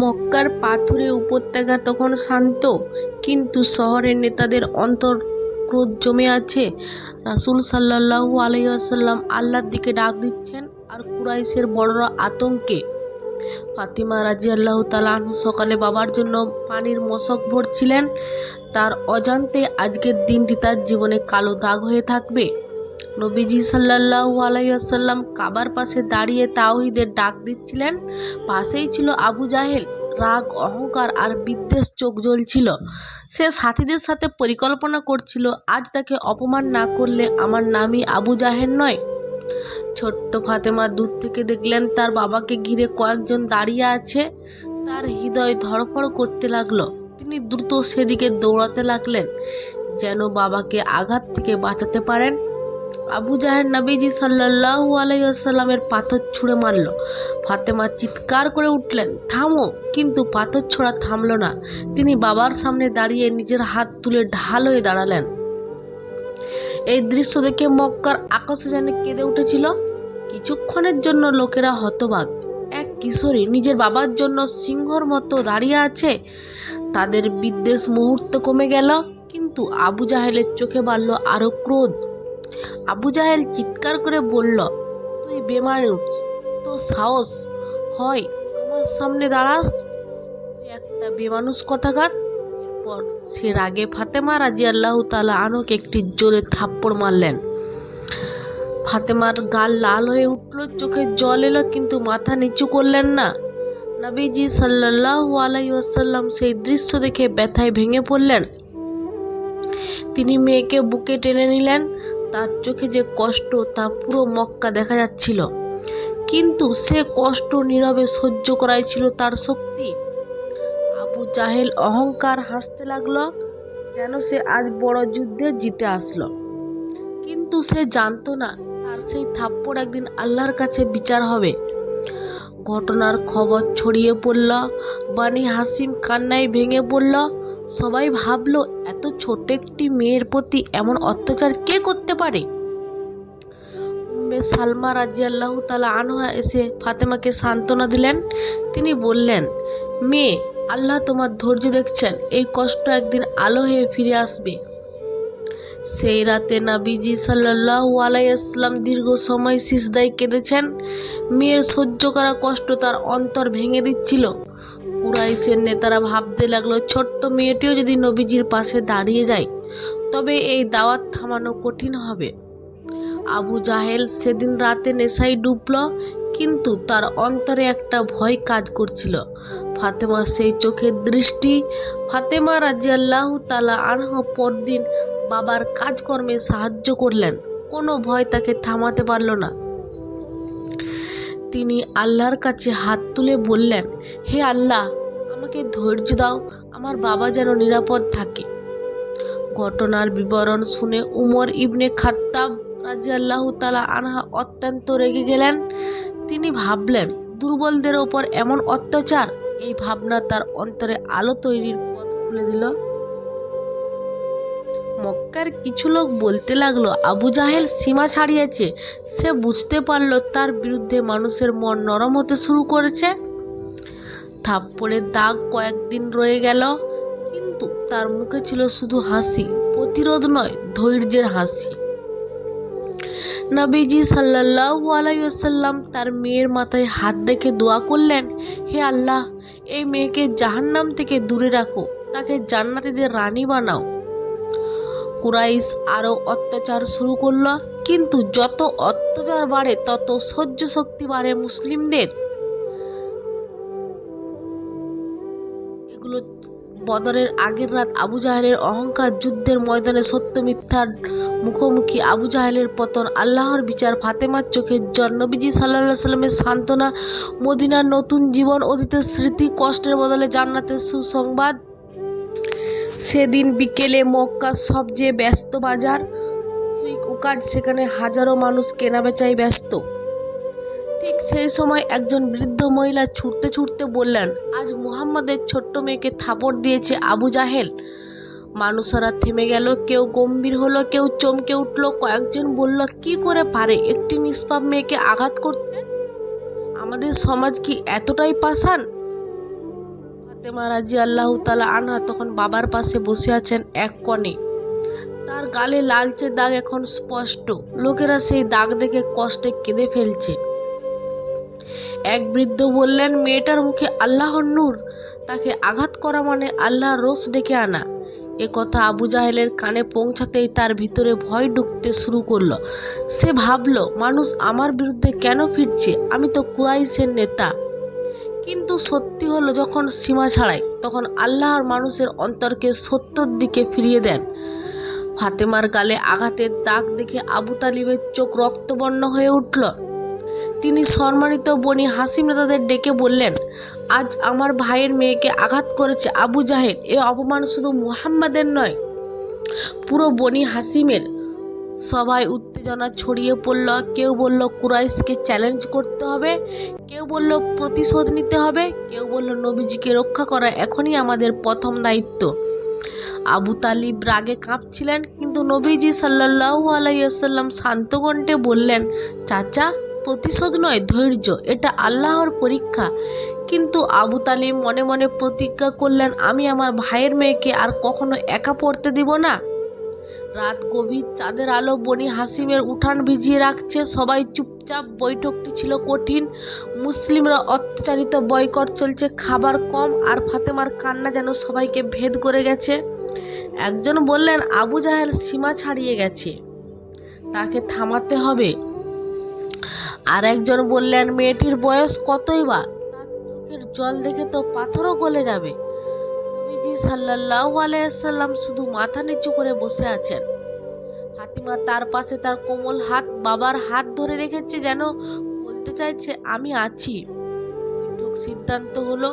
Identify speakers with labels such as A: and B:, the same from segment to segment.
A: মক্কার পাথুরে উপত্যকা তখন শান্ত, কিন্তু শহরের নেতাদের অন্তর ক্রোধ জমে আছে। রাসূল সাল্লাল্লাহু আলাইহি ওয়াসাল্লাম আল্লাহর দিকে ডাক দিচ্ছেন আর কুরাইশের বড়রা আতঙ্কে। ফাতিমা রাজিয়াল্লাহু তাআলা আনহু সকালে বাবার জন্য পানির মশক ভরছিলেন। তার অজান্তে আজকের দিনটি তার জীবনে কালো দাগ হয়ে থাকবে। নবীজি সাল্লাল্লাহু আলাইহি ওয়াসাল্লাম কাবার পাশে দাঁড়িয়ে তাওহীদের ডাক দিচ্ছিলেন। পাশেই ছিল আবু জাহেল। রাগ, অহংকার আর বিদ্বেষ চোখ জ্বলছিল। সে সাথীদের সাথে পরিকল্পনা করছিল, আজ তাকে অপমান না করলে আমার নামই আবু জাহেল নয়। ছোট্ট ফাতেমা দূর থেকে দেখলেন তার বাবাকে ঘিরে কয়েকজন দাঁড়িয়ে আছে। তার হৃদয় ধড়ফড় করতে লাগল। তিনি দ্রুত সেদিকে দৌড়াতে লাগলেন, যেন বাবাকে আঘাত থেকে বাঁচাতে পারেন। আবু জাহের নবীজি সাল্লাল্লাহু আলাইহি আসাল্লামের পাথর ছুঁড়ে মারল। ফাতেমা চিৎকার করে উঠলেন, থামো! কিন্তু পাথর ছোড়া থামল না। তিনি বাবার সামনে দাঁড়িয়ে নিজের হাত তুলে ঢাল হয়ে দাঁড়ালেন। এই দৃশ্য দেখে মক্কার আকাশে যেন কেঁদে উঠেছিল। কিছুক্ষণের জন্য লোকেরা হতবাক। এক কিশোরী নিজের বাবার জন্য সিংহর মতো দাঁড়িয়ে আছে। তাদের বিদ্বেষ মুহূর্ত কমে গেল, কিন্তু আবু জাহেলের চোখে বাড়ল আরও ক্রোধ। আবু জাহেল চিৎকার করে বলল, তুই বেমানুষ তো সাহস হয় আমার সামনে দাঁড়াস। তুই একটা বেমানুষ কথাকার। এরপর সে রাগে ফাতেমা রাজি আল্লাহ তালা আনকে একটি জোরে থাপ্পড় মারলেন। ফাতেমার গাল লাল হয়ে উঠল, চোখে জল এলো, কিন্তু মাথা নিচু করলেন না। নবীজি সাল্লাল্লাহু আলাইহি ওয়াসাল্লাম সেই দৃশ্য দেখে ব্যথায় ভেঙে পড়লেন। তিনি মেয়েকে বুকে টেনে নিলেন তার চোখে যে কষ্ট, তা পুরো মক্কা দেখা যাচ্ছিল। কিন্তু সে কষ্ট নীরবে সহ্য করাই ছিল তার শক্তি। আবু জাহেল অহংকার হাসতে লাগল, যেন সে আজ বড় যুদ্ধে জিতে আসলো। কিন্তু সে জানতো না, তার সেই থাপ্পড় একদিন আল্লাহর কাছে বিচার হবে। ঘটনার খবর ছড়িয়ে পড়ল বানি হাসিম কান্নায় ভেঙে পড়ল সবাই ভাবলো, এত ছোট একটি মেয়ের প্রতি এমন অত্যাচার কে করতে পারে? সালমা রাজি আল্লাহ তালা আনহা এসে ফাতেমাকে সান্ত্বনা দিলেন। তিনি বললেন, মেয়ে, আল্লাহ তোমার ধৈর্য দেখছেন, এই কষ্ট একদিন আলো হয়ে ফিরে আসবে। সেই রাতে নাবিজি সাল্লাল্লাহু আলাইসাল্লাম দীর্ঘ সময় সিজদায় কেঁদেছেন। মেয়ের সহ্য করা কষ্ট তার অন্তর ভেঙে দিচ্ছিল। কুরাইশের নেতারা ভাবতে লাগল, ছোট্ট মেয়েটিও যদি নবীজির পাশে দাঁড়িয়ে যায়, তবে এই দাওয়াত থামানো কঠিন হবে। আবু জাহেল সেদিন রাতে নেশায় ডুবল, কিন্তু তার অন্তরে একটা ভয় কাজ করছিল। ফাতেমা সেই চোখের দৃষ্টি, ফাতেমা রাজিয়াল্লাহ তালা আনহ পরদিন বাবার কাজকর্মে সাহায্য করলেন। কোনো ভয় তাকে থামাতে পারল না। তিনি আল্লাহর কাছে হাত তুলে বললেন হে আল্লাহ, আমাকে ধৈর্য দাও, আমার বাবা যেন নিরাপদ থাকে। ঘটনার বিবরণ শুনে উমর ইবনে খাত্তাব রাজি আল্লাহ তালা আনহা অত্যন্ত রেগে গেলেন। তিনি ভাবলেন, দুর্বলদের ওপর এমন অত্যাচার? এই ভাবনা তার অন্তরে আলো তৈরির পথ খুলে দিল। মক্কার কিছু লোক বলতে লাগল, আবু জাহেল সীমা ছাড়িয়েছে। সে বুঝতে পারল তার বিরুদ্ধে মানুষের মন নরম হতে শুরু করেছে। থাপ্পড়ের দাগ কয়েকদিন রয়ে গেল, কিন্তু তার মুখে ছিল শুধু হাসি, প্রতিরোধ নয়, ধৈর্যের হাসি। নবীজি সাল্লাল্লাহু আলাইহি ওয়াসাল্লাম তার মেয়ের মাথায় হাত রেখে দোয়া করলেন, হে আল্লাহ, এই মেয়েকে জাহান্নাম থেকে দূরে রাখো, তাকে জান্নাতীদের রানী বানাও। কুরাইশ আরও অত্যাচার শুরু করল, কিন্তু যত অত্যাচার বাড়ে, তত সহ্য শক্তি বাড়ে মুসলিমদের। বদরের আগের রাত আবু জাহেলের অহংকার যুদ্ধের ময়দানে সত্য মিথ্যার মুখোমুখি আবু জাহেলের পতন, আল্লাহর বিচার, ফাতেমার চোখের জল নবীজি সাল্লাহ সাল্লামের সান্ত্বনা, মদিনার নতুন জীবন অতীতের স্মৃতি, কষ্টের বদলে জান্নাতের সুসংবাদ। সেদিন বিকেলে মক্কার সবচেয়ে ব্যস্ত বাজার, সুইক উকাট সেখানে হাজারো মানুষ কেনাবেচায় ব্যস্ত। ঠিক সেই সময় একজন বৃদ্ধ মহিলা ছুটতে ছুটতে বললেন, আজ মুহাম্মাদের ছোট্ট মেয়েকে থাপড় দিয়েছে আবু জাহেল। মানুষেরা থেমে গেল, কেউ গম্ভীর হলো, কেউ চমকে উঠল, কয়েকজন বলল, কি করে পারে একটি নিষ্পাপ মেয়েকে আঘাত করতে? আমাদের সমাজ কি এতটাই পাষাণ? ফাতেমা রাজি আল্লাহ তালা আনহা তখন বাবার পাশে বসে আছেন এক কোণে। তার গালে লালচে দাগ এখন স্পষ্ট। লোকেরা সেই দাগ দেখে কষ্টে কেঁদে ফেলছে। এক বৃদ্ধ বললেন, মেয়েটার মুখে আল্লাহর নূর। তাকে আঘাত করা মানে আল্লাহর রোষ ডেকে আনা। এ কথা আবু জাহেলের কানে পৌঁছাতেই তার ভিতরে ভয় ঢুকতে শুরু করল। সে ভাবলো, মানুষ আমার বিরুদ্ধে কেন ফিরছে? আমি তো কুরাইশের নেতা। কিন্তু সত্যি হলো, যখন সীমা ছাড়াই তখন আল্লাহর মানুষের অন্তরকে সত্যর দিকে ফিরিয়ে দেন। ফাতেমার গালে আঘাতের দাগ দেখে আবু তালিবের চোখ রক্তবর্ণ হয়ে উঠল। তিনি সম্মানিত বনি হাসিম নেতাদের ডেকে বললেন, আজ আমার ভাইয়ের মেয়েকে আঘাত করেছে আবু জাহেদ এ অপমান শুধু মুহাম্মাদের নয়, পুরো বনি হাসিমের। সবাই উত্তেজনা ছড়িয়ে পড়ল। কেউ বলল, কুরাইশকে চ্যালেঞ্জ করতে হবে। কেউ বলল, প্রতিশোধ নিতে হবে। কেউ বলল, নবীজিকে রক্ষা করা এখনই আমাদের প্রথম দায়িত্ব। আবু তালিব রাগে কাঁপছিলেন, কিন্তু নবীজি সাল্লাল্লাহু আলাইসাল্লাম শান্ত কণ্ঠে বললেন, চাচা প্রতিশোধ নয়, ধৈর্য। এটা আল্লাহর পরীক্ষা। কিন্তু আবু তালিব মনে মনে প্রতিজ্ঞা করলেন, আমি আমার ভাইয়ের মেয়েকে আর কখনো একা পড়তে দিব না? রাত গভীর চাঁদের আলো, বনি হাসিমের উঠান ভিজিয়ে রাখছে, সবাই চুপচাপ, বৈঠকটি ছিল কঠিন। মুসলিমরা অত্যাচারিত, বয়কট চলছে, খাবার কম, আর ফাতেমার কান্না যেন সবাইকে ভেদ করে গেছে। একজন বললেন, আবু জাহেল সীমা ছাড়িয়ে গেছে। তাকে থামাতে হবে। আর একজন বললেন, মেয়েটির বয়স কতই বা? তার চোখের জল দেখে তো পাথরও গলে যাবে। নবীজি সাল্লাল্লাহু আলাইসাল্লাম শুধু মাথা নিচু করে বসে আছেন। ফাতিমা তার পাশে তার কোমল হাত বাবার হাত ধরে রেখেছে, যেন বলতে চাইছে, আমি আছি। বৈঠক সিদ্ধান্ত হলো,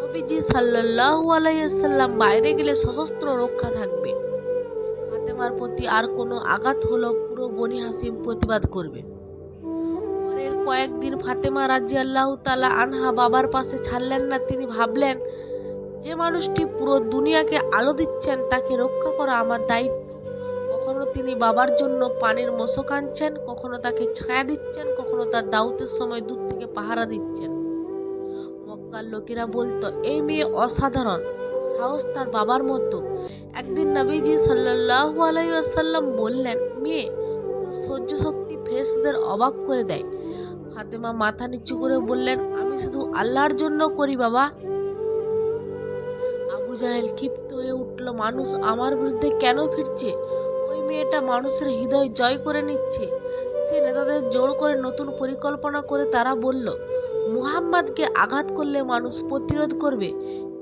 A: নবীজি সাল্লাল্লাহু আলাইসাল্লাম বাইরে গেলে সশস্ত্র রক্ষা থাকবে। ফাতেমার প্রতি আর কোনো আঘাত হলো, পুরো বনি হাসিম প্রতিবাদ করবে। পরের কয়েকদিন ফাতেমা রাজি আল্লাহ তালা আনহা বাবার পাশে ছাড়লেন না, তিনি ভাবলেন, যে মানুষটি পুরো দুনিয়াকে আলো দিচ্ছেন, তাকে রক্ষা করা আমার দায়িত্ব। কখনো তিনি বাবার জন্য পানির মশক আনছেন, কখনো তাকে ছায়া দিচ্ছেন, কখনো তার দাউতের সময় দূর থেকে পাহারা দিচ্ছেন। মক্কার লোকেরা বলতো, এই মেয়ে অসাধারণ, সাহস তার বাবার মতো। একদিন নবীজি সাল্লাল্লাহু আলাইহি ওয়াসাল্লাম বললেন, মেয়ে সহ্য শক্তি ফেরেশতাদের অবাক করে দেয়। ফাতেমা মাথা নিচু করে বললেন, আমি শুধু আল্লাহর জন্য করি বাবা। আবু জাহেল ক্ষিপ্ত হয়ে উঠল, মানুষ আমার বিরুদ্ধে কেন ফিরছে? ওই মেয়েটা মানুষের হৃদয় জয় করে নিচ্ছে। সে নেতাদের জোর করে নতুন পরিকল্পনা করে তারা বলল, মুহাম্মাদকে আঘাত করলে মানুষ প্রতিরোধ করবে,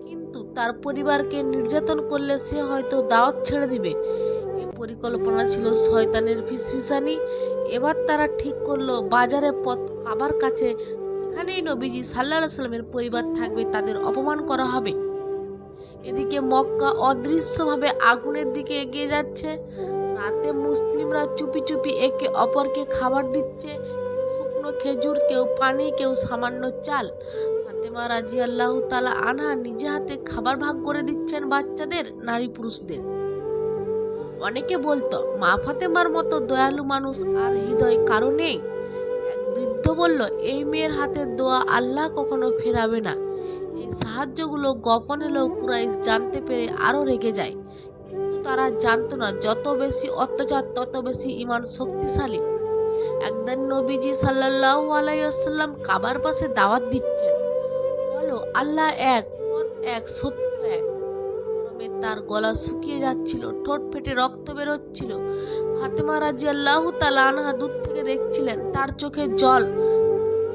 A: কিন্তু তার পরিবারকে নির্যাতন করলে সে হয়তো দাওয়াত ছেড়ে দিবে। এ পরিকল্পনা ছিল শয়তানের ফিসফিসানি এবার তারা ঠিক করল, বাজারে পথ কাবার কাছে। এখানেই নবীজি সাল্লাহ সাল্লামের পরিবার থাকবে, তাদের অপমান করা হবে। এদিকে মক্কা অদৃশ্যভাবে আগুনের দিকে এগিয়ে যাচ্ছে। রাতে মুসলিমরা চুপি চুপি একে অপরকে খাবার দিচ্ছে। শুকনো খেজুর, কেউ পানি, কেউ সামান্য চাল। ফাতেমা রাজি আল্লাহ তালা আনহা নিজে হাতে খাবার ভাগ করে দিচ্ছেন বাচ্চাদের, নারী পুরুষদের। অনেকে বলতো, মা ফাতেমার মতো দয়ালু মানুষ আর হৃদয় কারও নেই? এক বৃদ্ধ বলল, এই মেয়ের হাতের দোয়া আল্লাহ কখনো ফেরাবে না। এই সাহায্যগুলো গোপন হলেও কুরাইশ জানতে পেরে আরও রেগে যায়। কিন্তু তারা জানতো না, যত বেশি অত্যাচার, তত বেশি ইমান শক্তিশালী। একদিন নবীজি সাল্লাল্লাহু আলাইসাল্লাম কাবার পাশে দাওয়াত দিচ্ছেন। বলো, আল্লাহ এক এক, সত্য তার গলা শুকিয়ে যাচ্ছিল, ঠোঁট ফেটে রক্ত বেরোচ্ছিল। ফাতেমা রাজি আল্লাহ তালা আনহা দূর থেকে দেখছিলেন, তার চোখে জল।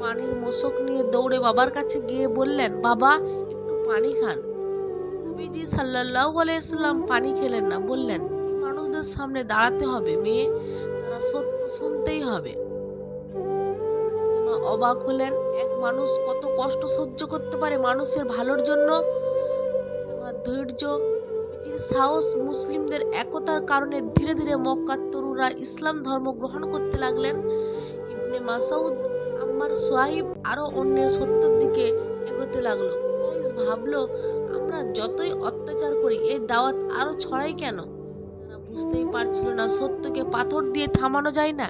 A: পানির মোশক নিয়ে দৌড়ে বাবার কাছে গিয়ে বললেন, বাবা, একটু পানি খান। নবীজি সাল্লাল্লাহু আলাইসাল্লাম পানি খেলেন না, বললেন মানুষদের সামনে দাঁড়াতে হবে মেয়ে, তারা সত্য শুনতেই হবে। অবাক হলেন, এক মানুষ কত কষ্ট সহ্য করতে পারে মানুষের ভালোর জন্য? ধৈর্য নবীজির সাহস মুসলিমদের একতার কারণে ধীরে ধীরে মক্কার তরুণরা ইসলাম ধর্ম গ্রহণ করতে লাগলেন। ইবনে মাসাউদ, আম্মার সোয়াইব আরও অন্যের সত্যের দিকে এগোতে লাগল। ভাবলো, আমরা যতই অত্যাচার করি, এই দাওয়াত আরও ছড়াই কেন? তারা বুঝতেই পারছিল না সত্যকে পাথর দিয়ে থামানো যায় না।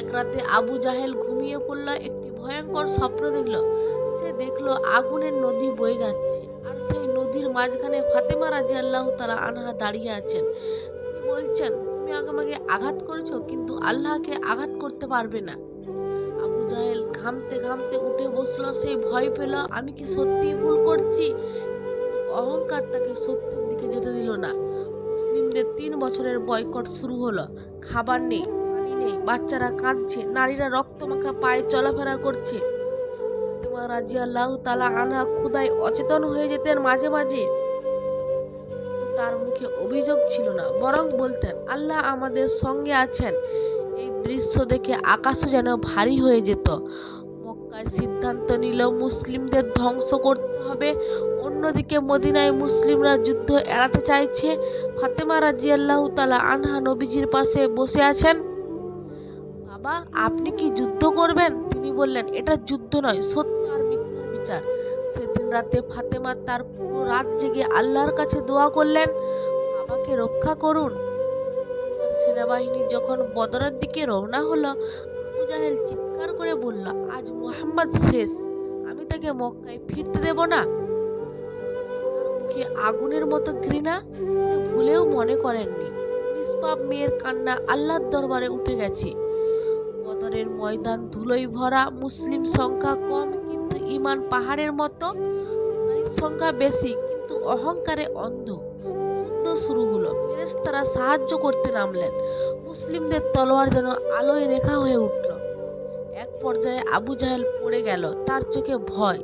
A: এক রাতে আবু জাহেল ঘুমিয়ে পড়ল, একটি ভয়ঙ্কর স্বপ্ন দেখল। সে দেখল আগুনের নদী বয়ে যাচ্ছে, আর সেই নদীর মাঝখানে ফাতেমা রাজি আল্লাহ তালা আনহা দাঁড়িয়ে আছেন। তিনি বলছেন, তুমি আমাকে আঘাত করেছ, কিন্তু আল্লাহকে আঘাত করতে পারবে না। আবু জাহেল ঘামতে ঘামতে উঠে বসল সেই ভয় পেল, আমি কি সত্যিই ভুল করছি? অহংকার তাকে সত্যের দিকে যেতে দিল না। মুসলিমদের তিন বছরের বয়কট শুরু হলো। খাবার নেই, পানি নেই, বাচ্চারা কাঁদছে, নারীরা রক্তমাখা পায়ে চলাফেরা করছে। ফাতেমা রাজিয়াল্লাহু তালা আনা ক্ষুদায় অচেতন হয়ে যেতেন মাঝে মাঝে। তার মুখে অভিযোগ ছিল না, বরং বলতেন, আল্লাহ আমাদের সঙ্গে আছেন। এই দৃশ্য দেখে আকাশও যেন ভারী হয়ে যেত। মক্কায় সিদ্ধান্ত নিল মুসলিমদের ধ্বংস করতে হবে। অন্যদিকে মদিনায় মুসলিমরা যুদ্ধ এড়াতে চাইছে। ফাতেমা রাজিয়াল্লাহু তালা আনহা নবীজির পাশে বসে আছেন। বাবা, আপনি কি যুদ্ধ করবেন? তিনি বললেন, এটা যুদ্ধ নয়, সত্য বিচার সেদিন রাতে ফাতেমা তার পুরো রাত জেগে আল্লাহর কাছে দোয়া করলেন, বাবাকে রক্ষা করুন। সেনাবাহিনী যখন বদরের দিকে রওনা হলো, আবু জাহেল চিৎকার করে বলল, আজ মোহাম্মদ শেষ, আমি তাকে মক্কায় ফিরতে দেব না। মুখে আগুনের মতো ঘৃণা সে ভুলেও মনে করেননি। নিষ্পাপ মেয়ের কান্না আল্লাহর দরবারে উঠে গেছে। বদরের ময়দান ধুলোই ভরা, মুসলিম সংখ্যা কম ইমান পাহাড়ের মতো সংখ্যা বেশি, কিন্তু অহংকারে অন্ধ। যুদ্ধ শুরু হলো। ফেরেশতারা সাহায্য করতে নামলেন। মুসলিমদের তলোয়ার যেন আলোয় রেখা হয়ে উঠল। এক পর্যায়ে আবু জাহেল পড়ে গেল। তার চোখে ভয়।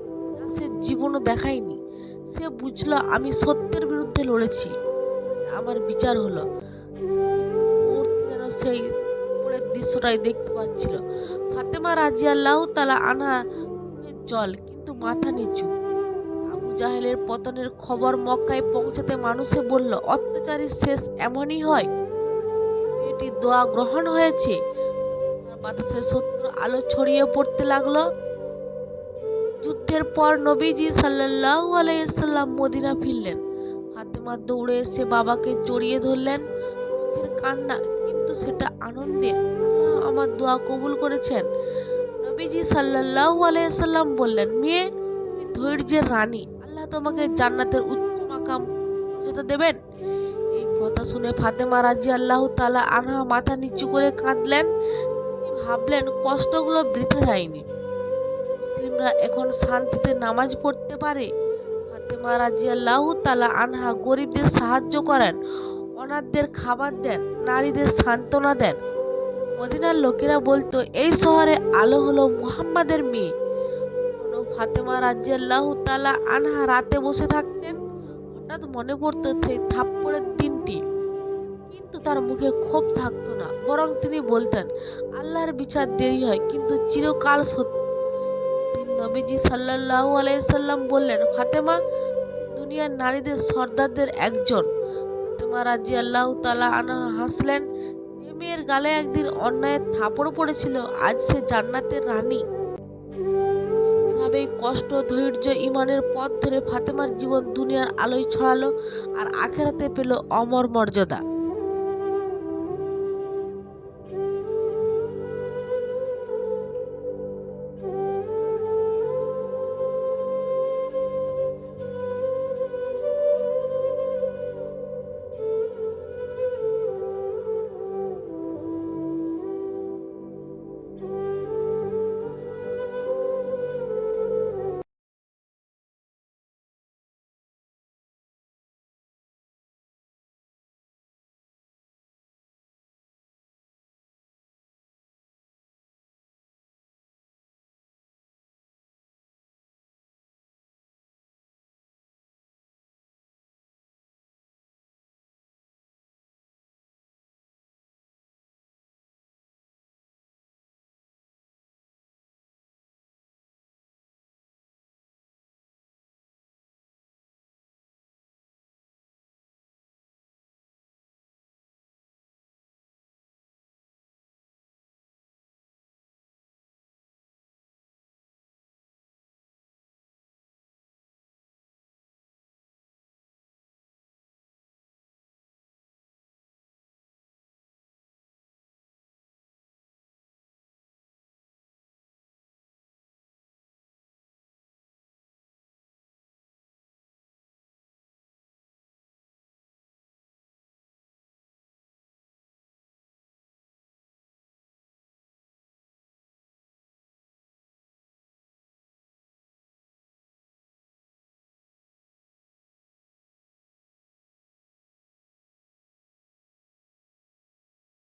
A: সে জীবনও দেখায়নি। সে বুঝলো, আমি সত্যের বিরুদ্ধে লড়েছি। আমার বিচার হলো। যেন সেই দৃশ্যটাই দেখতে পাচ্ছিল। ফাতেমা রাজিয়াল্লাহ তালা আনা জল কিন্তু মাথা নিচু। আবু জাহেলের পতনের খবর মক্কায় পৌঁছাতে মানুষে বলল অত্যাচারীর শেষ এমনই হয়। মেয়েটির দোয়া গ্রহণ হয়েছে। বাতাসে সত্য আলো ছড়িয়ে পড়তে লাগল। যুদ্ধের পর নবীজি সাল্লাল্লাহু আলাইসাল্লাম মদিনা ফিরলেন। ফাতেমা দৌড়ে এসে বাবাকে জড়িয়ে ধরলেন। মুখের কান্না, কিন্তু সেটা আনন্দের। আমার দোয়া কবুল করেছেন। নবীজি সাল্লাল্লাহু আলাইসাল্লাম বললেন, মেয়ে, তুমি ধৈর্যের রানী। আল্লাহ তোমাকে জান্নাতের উচ্চ মাকাম মর্যাদা দেবেন। এই কথা শুনে ফাতেমা রাজি আল্লাহ তালা আনহা মাথা নিচু করে কাঁদলেন। তিনি ভাবলেন, কষ্টগুলো বৃথা যায়নি। মুসলিমরা এখন শান্তিতে নামাজ পড়তে পারে? ফাতেমা রাজি আল্লাহ তালা আনহা গরিবদের সাহায্য করেন, অনাথদের খাবার দেন, নারীদের সান্ত্বনা দেন। মদিনার লোকেরা বলতো, এই শহরে আলো হলো মুহাম্মাদের মেয়ে। ফাতেমা রাজিয়াল্লাহু তালা আনহা রাতে বসে থাকতেন। হঠাৎ মনে পড়তো সেই থাপ্পড়ের দিনটি। কিন্তু তার মুখে ক্ষোভ থাকতো না, বরং তিনি বলতেন, আল্লাহর বিচার দেরি হয়, কিন্তু চিরকাল সত্য। নবীজি সাল্লাল্লাহু আলাইসাল্লাম বললেন, ফাতেমা, দুনিয়ার নারীদের, সর্দারদের একজন। ফাতেমা রাজি আল্লাহ তালা আনহা হাসলেন মেয়ের গালে একদিন অন্যায়ের থাপড় পড়েছিল। আজ সে জান্নাতের রানী। এভাবেই কষ্ট, ধৈর্য, ইমানের পথ ধরে ফাতেমার জীবন দুনিয়ার আলোয় ছড়ালো আর আখেরাতে পেল অমর মর্যাদা।